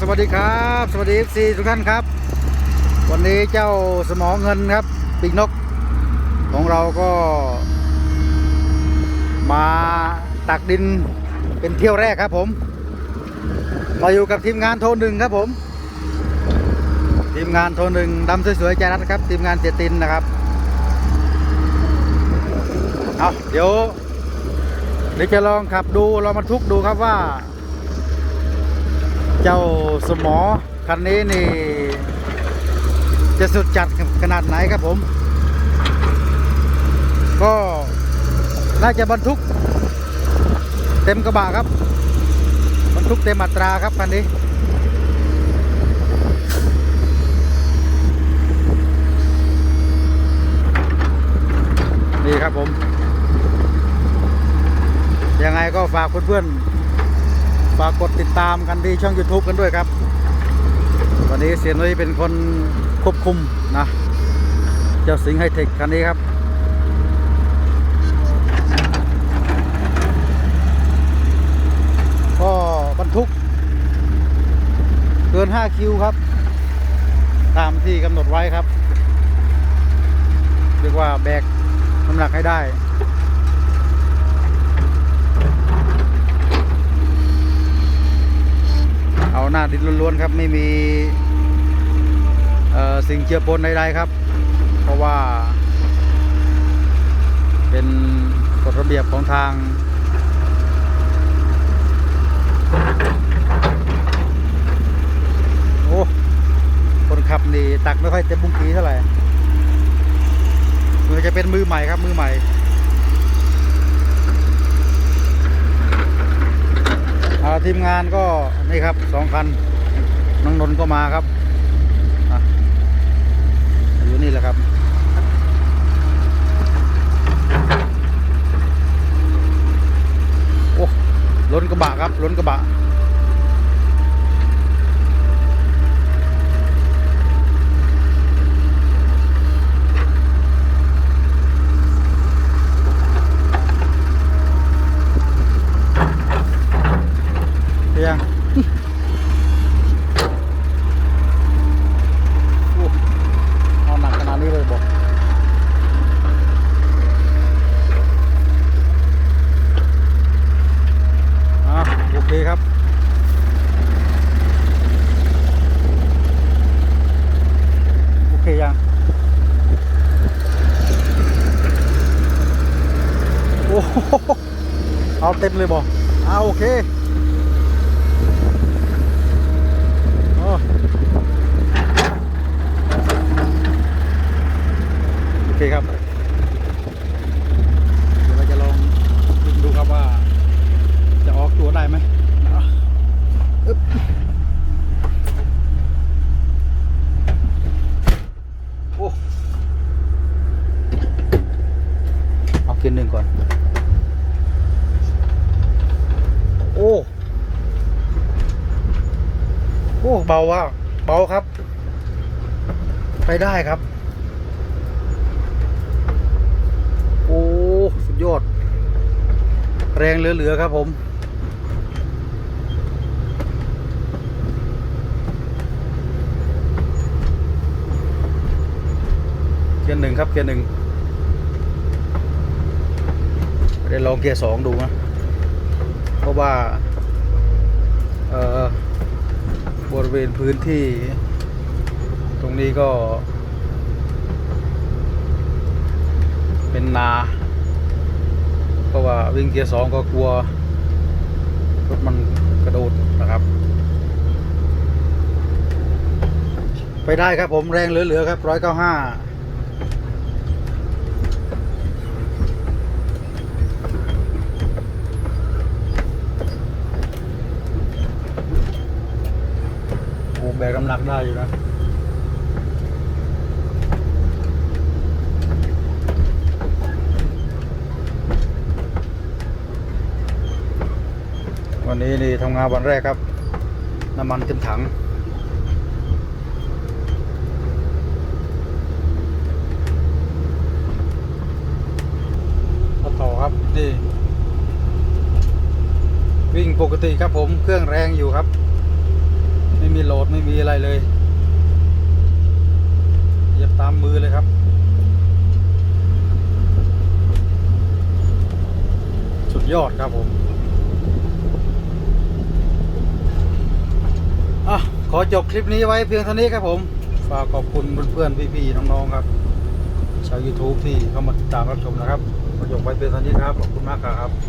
สวัสดีครับ สวัสดีเอฟซีทุกท่านครับ วันนี้เจ้าสมองเงินครับปีกนกของเราก็ มาตักดินเป็นเที่ยวแรกครับผม มาอยู่กับทีมงานโทรหนึ่งครับผม ทีมงานโทรหนึ่งดำสวยๆใจรัดครับ ทีมงานเจตินนะครับเอาเดี๋ยวเดี๋ยวจะลองขับดูลองมาทุกดูครับว่า เจ้าสมอคันนี้นี่ จะสุดจัดขนาดไหนครับผม ก็น่าจะบรรทุก เต็มกระบะครับ บรรทุกเต็มอัตราครับคันนี้นี่ครับผม ยังไงก็ฝากเพื่อนๆ ฝากกดติดตามกันที่ช่อง YouTube กันด้วยครับวันนี้เสียนุ้ยเป็นคนควบคุมนะเจ้าสิงห์ไฮเทคคันนี้ครับก็บรรทุก เกิน 5 คิวครับ ตามที่กำหนดไว้ครับเรียกว่าแบกน้ำหนักให้ได้ เอาหน้าดินล้วนๆครับไม่มีสิ่งเจือปนใดๆครับ เพราะว่า เป็นกฎระเบียบของทางโอ้คนขับนี่ตักไม่ค่อยเต็มบุ้งกีเท่าไหร่มือจะเป็นมือใหม่ครับมือใหม่ อ่า ทีมงานก็นี่ครับสองคันน้องนนก็มาครับอยู่นี่แหละครับโอ้ล้นกระบะครับล้นกระบะ เพียง โอ้เอาหนักขนาดนี้เลยบอกอะ โอเครับ โอเคยังโอ้โหเอาเต็มเลยบอกอ่าโอเคโอเคครับ เดี๋ยวเราจะลองวิ่งดูครับว่า จะออกตัวได้ไหมเอาอึ๊บโอ้เอาเกียร์หนึ่งก่อน โอ้ โอ้ เบาว่าเบาครับ ไปได้ครับ โอ้ สุดยอด แรงเหลือ ๆ ครับผมเกียร์หนึ่งครับเกียร์หนึ่งไม่ได้ ลองเกียร์สองดูนะ เพราะว่าเอ่อบริเวณพื้นที่ ตรงนี้ก็ เป็นนา เพราะว่าวิ่งเกียร์สองก็กลัวรถมันกระโดดนะครับ ไปได้ครับผมแรงเหลือ ๆ ครับร้อยเก้าห้าโอ้แบ กน้ำหนักได้อยู่นะวันนี้นี่ทำงานวันแรกครับ น้ำมันเต็มถัง ต่อครับ นี่ วิ่งปกติครับผมเครื่องแรงอยู่ครับ ไม่ไม่มีอะไรเลยเหยียบตามมือเลยครับ สุดยอดครับผมอะขอจบคลิปนี้ไว้เพียงเท่านี้ครับผม ฝากขอบคุณเพื่อนๆพี่ๆน้องๆครับชาว YouTube ที่เข้ามาติดตามรับชมนะครับขอจบไว้เพียงเท่านี้ครับ ขอบคุณมากครับ